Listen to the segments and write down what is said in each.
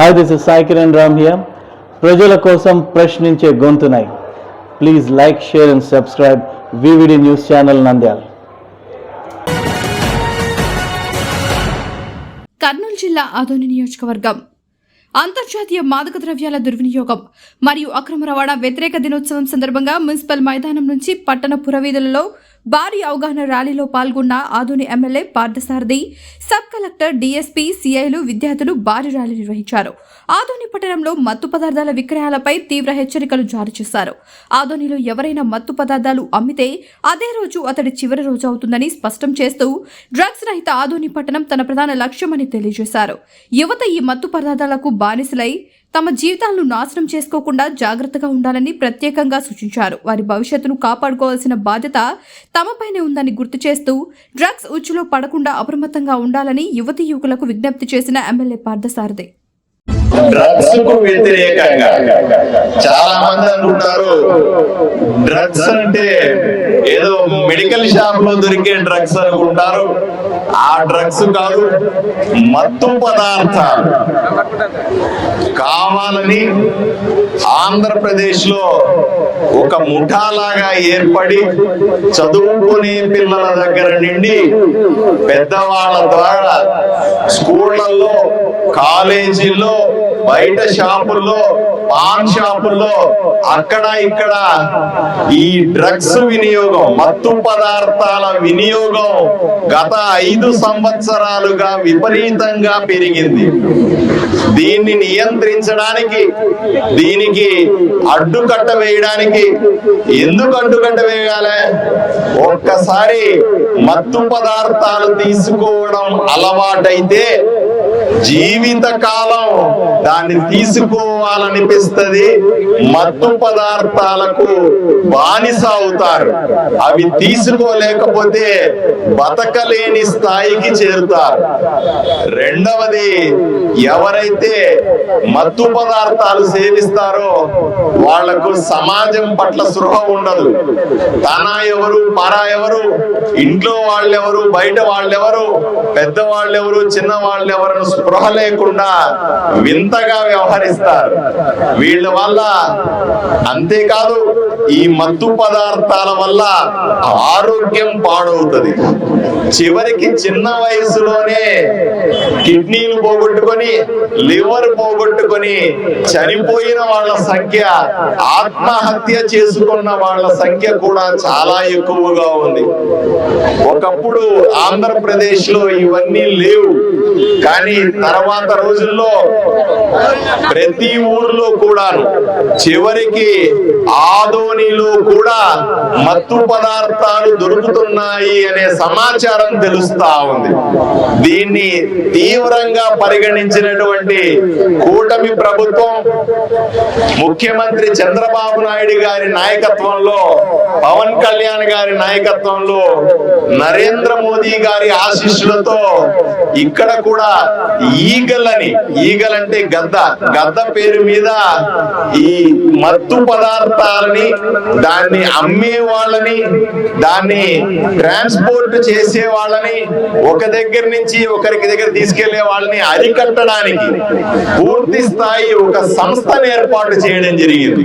Hi this is Sai Kiran Ram here ప్రజల కోసం ప్రశ్నించే గొంతునై. Please like share and subscribe VVD news channel Nandyal Kurnool జిల్లా ఆదోని నియోజకవర్గం. అంతర్జాతీయ మాదక ద్రవ్యాల దుర్వినియోగం మరియు అక్రమ రవాణా వ్యతిరేక దినోత్సవం సందర్భంగా మున్సిపల్ మైదానం నుంచి పట్టణ పురవీధులలో భారీ అవగాహన ర్యాలీలో పాల్గొన్న Adoni MLA Parthasarathi sub collector DSP సిఐలు విద్యార్థులు భారీ ర్యాలీ నిర్వహించారు. ఆదోని పట్టణంలో మత్తు పదార్థాల విక్రయాలపై తీవ్ర హెచ్చరికలు జారీ చేశారు. ఆదోనిలో ఎవరైనా మత్తు పదార్థాలు అమ్మితే అదే రోజు అతడి చివరి రోజు అవుతుందని స్పష్టం చేస్తూ డ్రగ్స్ రహిత ఆదోని పట్టణం తన ప్రధాన లక్ష్యమని తెలియజేశారు. యువత ఈ మత్తు పదార్థాలకు బానిసలై తమ జీవితాలను నాశనం చేసుకోకుండా జాగ్రత్తగా ఉండాలని ప్రత్యేకంగా సూచించారు. వారి భవిష్యత్తును కాపాడుకోవాల్సిన బాధ్యత తమపైనే ఉందని గుర్తు చేస్తూ డ్రగ్స్ ఉచ్చులో పడకుండా అప్రమత్తంగా ఉండాలని యువతీ యువకులకు విజ్ఞప్తి చేసిన ఎమ్మెల్యే పార్థసారథి. డ్రగ్స్కు వ్యతిరేకంగా. చాలా మంది అనుకుంటారు డ్రగ్స్ అంటే ఏదో మెడికల్ షాప్లో దొరికే డ్రగ్స్ అనుకుంటారు. ఆ డ్రగ్స్ కాదు మత్తు పదార్థాలు. కావాలని ఆంధ్రప్రదేశ్లో ఒక ముఠాలాగా ఏర్పడి చదువుకునే పిల్లల దగ్గర నుండి పెద్దవాళ్ళ ద్వారా స్కూళ్ళలో కాలేజీల్లో బయట షాపుల్లో పాన్ షాపుల్లో అక్కడ ఇక్కడ ఈ డ్రగ్స్ వినియోగం మత్తు పదార్థాల వినియోగం గత ఐదు సంవత్సరాలుగా విపరీతంగా పెరిగింది. దీన్ని నియంత్రించడానికి దీని దీనికి అడ్డుకట్ట వేయడానికి ఎందుకు అడ్డుకట్ట వేయాలి? ఒక్కసారి మత్తు పదార్థాలు తీసుకోవడం అలవాటైతే జీవిత కాలం దాన్ని తీసుకోవాలనిపిస్తుంది. మత్తు పదార్థాలకు బానిస అవుతారు. అవి తీసుకోలేకపోతే బతకలేని స్థాయికి చేరుతారు. రెండవది ఎవరైతే మత్తు పదార్థాలు సేవిస్తారో వాళ్ళకు సమాజం పట్ల సృహ ఉండదు. తన ఎవరు పరా ఎవరు ఇంట్లో వాళ్ళెవరు బయట వాళ్ళెవరు పెద్ద వాళ్ళెవరు చిన్న వాళ్ళెవరు స్పృహ లేకుండా వింతగా వ్యవహరిస్తారు. వీళ్ళ వల్ల అంతేకాదు ఈ మత్తు పదార్థాల వల్ల ఆరోగ్యం పాడవుతుంది. చివరికి చిన్న వయసులోనే కిడ్నీలు పోగొట్టుకొని లివర్ పోగొట్టుకొని చనిపోయిన వాళ్ళ సంఖ్య ఆత్మహత్య చేసుకున్న వాళ్ళ సంఖ్య కూడా చాలా ఎక్కువగా ఉంది. ఒకప్పుడు ఆంధ్రప్రదేశ్లో ఇవన్నీ లేవు. కానీ తర్వాత రోజుల్లో ప్రతి ఊర్లో కూడా చివరికి కాలనీలో కూడా మత్తు పదార్థాలు దొరుకుతున్నాయి అనే సమాచారం తెలుస్తా ఉంది. దీన్ని తీవ్రంగా పరిగణించినటువంటి కూటమి ప్రభుత్వం ముఖ్యమంత్రి చంద్రబాబు నాయుడు గారి నాయకత్వంలో పవన్ కళ్యాణ్ గారి నాయకత్వంలో నరేంద్ర మోదీ గారి ఆశీస్సులతో ఇక్కడ కూడా ఈగలని ఈగలంటే గద్ద గద్ద పేరు మీద ఈ మత్తు పదార్థాలని దాన్ని అమ్మే వాళ్ళని దాన్ని ట్రాన్స్పోర్ట్ చేసే వాళ్ళని ఒక దగ్గర నుంచి ఒకరికి దగ్గర తీసుకెళ్ళే వాళ్ళని అరికట్టడానికి పూర్తి స్థాయి ఒక సంస్థను ఏర్పాటు చేయడం జరిగింది.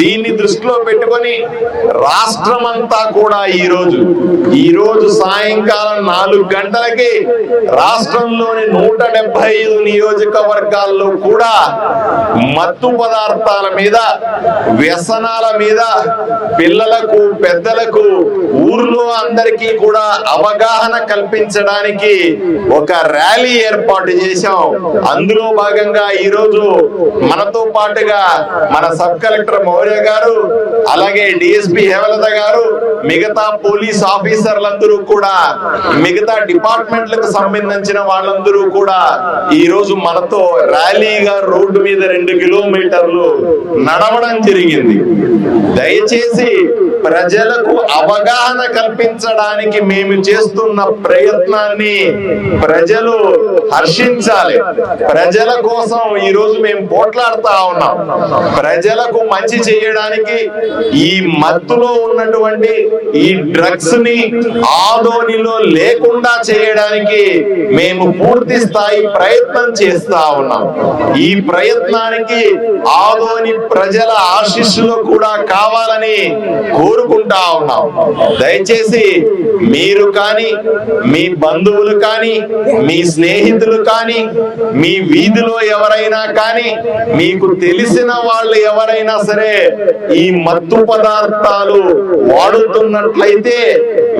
దీన్ని దృష్టిలో పెట్టుకొని రాష్ట్రం అంతా కూడా ఈ రోజు ఈ రోజు సాయంకాలం నాలుగు గంటలకి రాష్ట్రంలోని నూట డెబ్బై ఐదు నియోజకవర్గాల్లో కూడా మత్తు పదార్థాల మీద వ్యసనాల మీద పిల్లలకు పెద్దలకు ఊర్లో అందరికీ కూడా అవగాహన కల్పించడానికి ఒక ర్యాలీ ఏర్పాటు చేశాం. అందులో భాగంగా ఈ రోజు మనతో పాటుగా మన సబ్ కలెక్టర్ మౌర్య గారు అలాగే డిఎస్పి హేమలత గారు మిగతా పోలీస్ ఆఫీసర్లందరూ కూడా మిగతా డిపార్ట్మెంట్లకు సంబంధించిన వాళ్ళందరూ కూడా ఈ రోజు మనతో ర్యాలీగా రోడ్డు మీద రెండు కిలోమీటర్లు నడవడం జరిగింది. దయచేసి ప్రజలకు అవగాహన కల్పించడానికి మేము చేస్తున్న ప్రయత్నాన్ని ప్రజలు హర్షించాలి. ప్రజల కోసం ఈ రోజు మేము పోట్లాడుతా ఉన్నాం. ప్రజలకు మంచి చేయడానికి ఈ మత్తులో ఉన్నటువంటి ఈ డ్రగ్స్ని ఆదోనిలో లేకుండా చేయడానికి మేము పూర్తి స్థాయి ప్రయత్నం చేస్తా ఉన్నాం. ఈ ప్రయత్నానికి ఆదోని ప్రజల ఆశీస్సులు కూడా కావాలని కోరుకుంటా ఉన్నాం. దయచేసి మీరు కానీ మీ బంధువులు కానీ మీ స్నేహితులు కానీ మీ వీధిలో ఎవరైనా కానీ మీకు తెలిసిన వాళ్ళు ఎవరైనా సరే ఈ మత్తు పదార్థాలు వాడుతున్నట్లయితే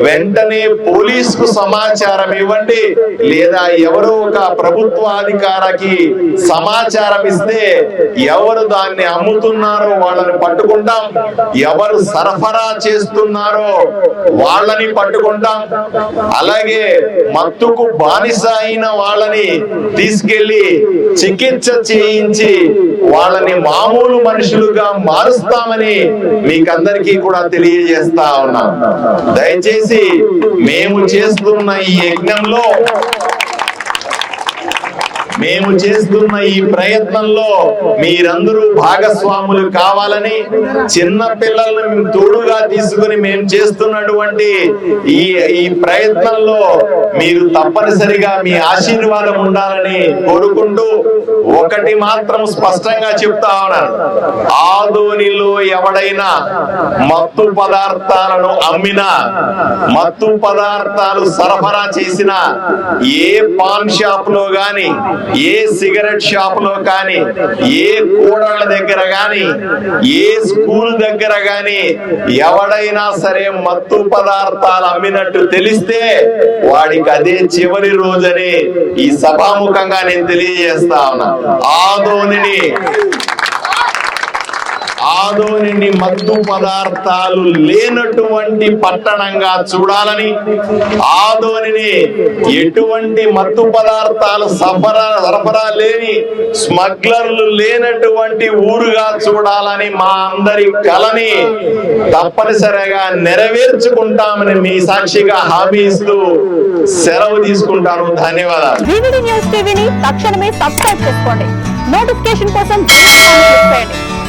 వెంటనే పోలీసుకు సమాచారం ఇవ్వండి. లేదా ఎవరో ఒక ప్రభుత్వ అధికారికి సమాచారం ఇస్తే ఎవరు దాన్ని అమ్ముతున్నారో వాళ్ళని పట్టుకుంటాం ఎవరు సరఫరా చేస్తున్నారో వాళ్ళని పట్టుకుంటాం. అలాగే మత్తుకు బానిస అయిన వాళ్ళని తీసుకెళ్ళి చికిత్స చేయించి వాళ్ళని మామూలు మనుషులుగా మారుస్తామని మీకందరికీ కూడా తెలియజేస్తా ఉన్నాం. దయచేసి మేము చేస్తున్న ఈ యజ్ఞంలో మేము చేస్తున్న ఈ ప్రయత్నంలో మీరందరూ భాగస్వాములు కావాలని చిన్న పిల్లలను మేము తోడుగా తీసుకుని మేము చేస్తున్నటువంటి ఈ ఈ ప్రయత్నంలో మీరు తప్పనిసరిగా మీ ఆశీర్వాదం ఉండాలని కోరుకుంటూ ఒకటి మాత్రం స్పష్టంగా చెప్తా ఉన్నాను. ఆదోనిలో ఎవడైనా మత్తు పదార్థాలను అమ్మినా మత్తు పదార్థాలు సరఫరా చేసిన ఏ పాన్ షాప్లో గాని ఏ సిగరెట్ షాప్లో కానీ ఏ కూడళ్ళ దగ్గర కానీ ఏ స్కూల్ దగ్గర కానీ ఎవడైనా సరే మత్తు పదార్థాలు అమ్మినట్టు తెలిస్తే వాడికి అదే చివరి రోజని ఈ సభాముఖంగా నేను తెలియజేస్తా ఉన్నా. ఆదోనిని ఆదోనిని మత్తు పదార్థాలు లేనటువంటి పట్టణంగా చూడాలని ఆదోనిని ఎటువంటి మత్తు పదార్థాలు సరఫరా సరఫరా లేని స్మగ్లర్లు లేనటువంటి ఊరుగా చూడాలని మా అందరి కలని తప్పనిసరిగా నెరవేర్చుకుంటామని మీ సాక్షిగా హామీ ఇస్తూ సెలవు తీసుకుంటాను. ధన్యవాదాలు. తక్షణమే సబ్స్క్రైబ్ చేసుకోండి. నోటిఫికేషన్ కోసం